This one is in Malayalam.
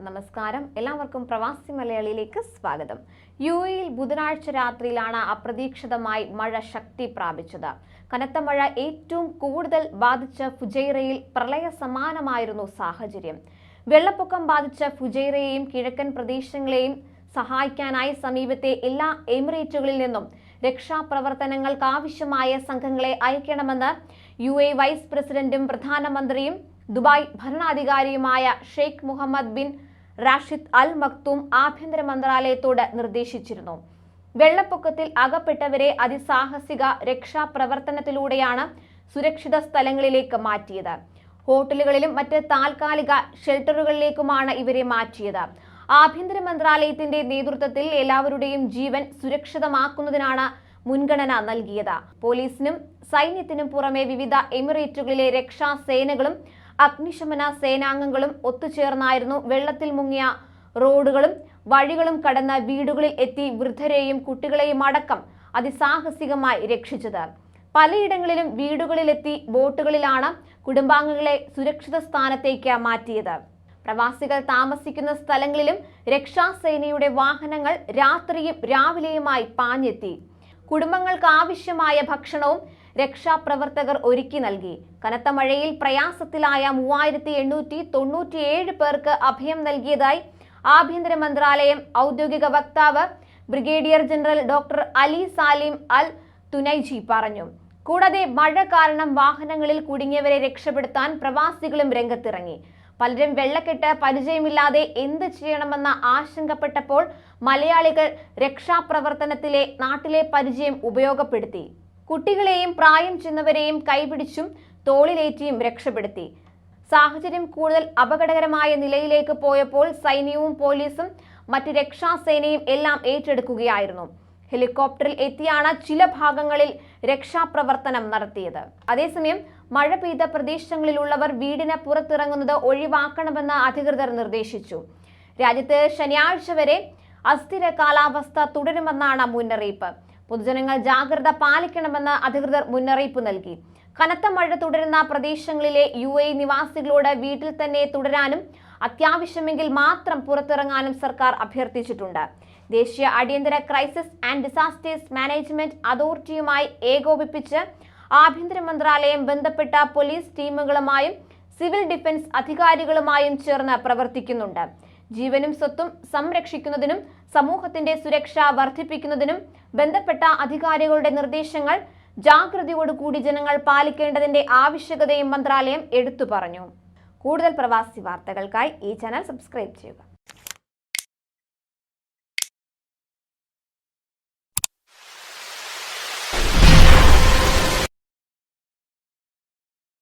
നമസ്കാരം. എല്ലാവർക്കും പ്രവാസി മലയാളിയിലേക്ക് സ്വാഗതം. യു എയിൽ ബുധനാഴ്ച രാത്രിയിലാണ് അപ്രതീക്ഷിതമായി മഴ ശക്തി പ്രാപിച്ചത്. കനത്ത മഴ ഏറ്റവും കൂടുതൽ ബാധിച്ച ഫുജൈറയിൽ പ്രളയ സമാനമായിരുന്നു സാഹചര്യം. വെള്ളപ്പൊക്കം ബാധിച്ച ഫുജൈറയെയും കിഴക്കൻ പ്രദേശങ്ങളെയും സഹായിക്കാനായി സമീപത്തെ എല്ലാ എമിറേറ്റുകളിൽ നിന്നും രക്ഷാപ്രവർത്തനങ്ങൾക്ക് ആവശ്യമായ സംഘങ്ങളെ അയക്കണമെന്ന് യു എ വൈസ് പ്രസിഡന്റും പ്രധാനമന്ത്രിയും Dubai ഭരണാധികാരിയുമായ Sheikh Mohammed bin Rashid Al Maktoum ആഭ്യന്തര മന്ത്രാലയത്തോട് നിർദ്ദേശിച്ചിരുന്നു. വെള്ളപ്പൊക്കത്തിൽ അകപ്പെട്ടവരെ അതിസാഹസിക രക്ഷാപ്രവർത്തനത്തിലൂടെയാണ് സുരക്ഷിത സ്ഥലങ്ങളിലേക്ക് മാറ്റിയത്. ഹോട്ടലുകളിലും മറ്റ് താൽക്കാലിക ഷെൽട്ടറുകളിലേക്കുമാണ് ഇവരെ മാറ്റിയത്. ആഭ്യന്തര മന്ത്രാലയത്തിന്റെ നേതൃത്വത്തിൽ എല്ലാവരുടെയും ജീവൻ സുരക്ഷിതമാക്കുന്നതിനാണ് മുൻഗണന നൽകിയത്. പോലീസിനും സൈന്യത്തിനും പുറമെ വിവിധ എമിറേറ്റുകളിലെ രക്ഷാസേനകളും അഗ്നിശമന സേനാംഗങ്ങളും ഒത്തുചേർന്നായിരുന്നു വെള്ളത്തിൽ മുങ്ങിയ റോഡുകളും വഴികളും കടന്ന വീടുകളിൽ എത്തി വൃദ്ധരെയും കുട്ടികളെയും അടക്കം അതിസാഹസികമായി രക്ഷിച്ചത്. പലയിടങ്ങളിലും വീടുകളിലെത്തി ബോട്ടുകളിലാണ് കുടുംബാംഗങ്ങളെ സുരക്ഷിത സ്ഥാനത്തേക്ക് മാറ്റിയത്. പ്രവാസികൾ താമസിക്കുന്ന സ്ഥലങ്ങളിലും രക്ഷാസേനയുടെ വാഹനങ്ങൾ രാത്രിയും രാവിലെയുമായി പാഞ്ഞെത്തി. കുടുംബങ്ങൾക്ക് ആവശ്യമായ ഭക്ഷണവും രക്ഷാപ്രവർത്തകർ ഒരുക്കി നൽകി. കനത്ത മഴയിൽ പ്രയാസത്തിലായ മൂവായിരത്തി എണ്ണൂറ്റി തൊണ്ണൂറ്റിയേഴ് പേർക്ക് അഭയം നൽകിയതായി ആഭ്യന്തര മന്ത്രാലയം ഔദ്യോഗിക വക്താവ് brigadier general doctor Ali Salim Al Tunaiji പറഞ്ഞു. കൂടാതെ മഴ കാരണം വാഹനങ്ങളിൽ കുടുങ്ങിയവരെ രക്ഷപ്പെടുത്താൻ പ്രവാസികളും രംഗത്തിറങ്ങി. പലരും വെള്ളക്കെട്ട് പരിചയമില്ലാതെ എന്ത് ചെയ്യണമെന്ന ആശങ്കപ്പെട്ടപ്പോൾ മലയാളികൾ രക്ഷാപ്രവർത്തനത്തിലെ നാട്ടിലെ പരിചയം ഉപയോഗപ്പെടുത്തി. കുട്ടികളെയും പ്രായം ചെന്നവരെയും കൈപിടിച്ചും തോളിലേറ്റിയും രക്ഷപ്പെടുത്തി. സാഹചര്യം കൂടുതൽ അപകടകരമായ നിലയിലേക്ക് പോയപ്പോൾ സൈന്യവും പോലീസും മറ്റ് രക്ഷാസേനയും എല്ലാം ഏറ്റെടുക്കുകയായിരുന്നു. ഹെലികോപ്റ്ററിൽ എത്തിയാണ് ചില ഭാഗങ്ങളിൽ രക്ഷാപ്രവർത്തനം നടത്തിയത്. അതേസമയം മഴ പെയ്ത പ്രദേശങ്ങളിലുള്ളവർ വീടിന് പുറത്തിറങ്ങുന്നത് ഒഴിവാക്കണമെന്ന് അധികൃതർ നിർദ്ദേശിച്ചു. രാജ്യത്ത് ശനിയാഴ്ച വരെ അസ്ഥിര കാലാവസ്ഥ തുടരുമെന്നാണ് മുന്നറിയിപ്പ്. പൊതുജനങ്ങൾ ജാഗ്രത പാലിക്കണമെന്ന് അധികൃതർ മുന്നറിയിപ്പ് നൽകി. കനത്ത മഴ തുടരുന്ന പ്രദേശങ്ങളിലെ യു എ നിവാസികളോട് വീട്ടിൽ തന്നെ തുടരാനും അത്യാവശ്യമെങ്കിൽ മാത്രം പുറത്തിറങ്ങാനും സർക്കാർ അഭ്യർത്ഥിച്ചിട്ടുണ്ട്. ദേശീയ അടിയന്തര ക്രൈസിസ് ആൻഡ് ഡിസാസ്റ്റേഴ്സ് മാനേജ്മെന്റ് അതോറിറ്റിയുമായി ഏകോപിപ്പിച്ച് ആഭ്യന്തര മന്ത്രാലയം ബന്ധപ്പെട്ട പോലീസ് ടീമുകളുമായും സിവിൽ ഡിഫൻസ് അധികാരികളുമായും ചേർന്ന് പ്രവർത്തിക്കുന്നുണ്ട്. ജീവനും സ്വത്തും സംരക്ഷിക്കുന്നതിനും സമൂഹത്തിന്റെ സുരക്ഷ വർദ്ധിപ്പിക്കുന്നതിനും ബന്ധപ്പെട്ട അധികാരികളുടെ നിർദ്ദേശങ്ങൾ ജാഗ്രതയോടുകൂടി ജനങ്ങൾ പാലിക്കേണ്ടതിന്റെ ആവശ്യകതയും മന്ത്രാലയം എടുത്തു പറഞ്ഞു. കൂടുതൽ പ്രവാസി വാർത്തകൾക്കായി ഈ ചാനൽ സബ്സ്ക്രൈബ് ചെയ്യുക.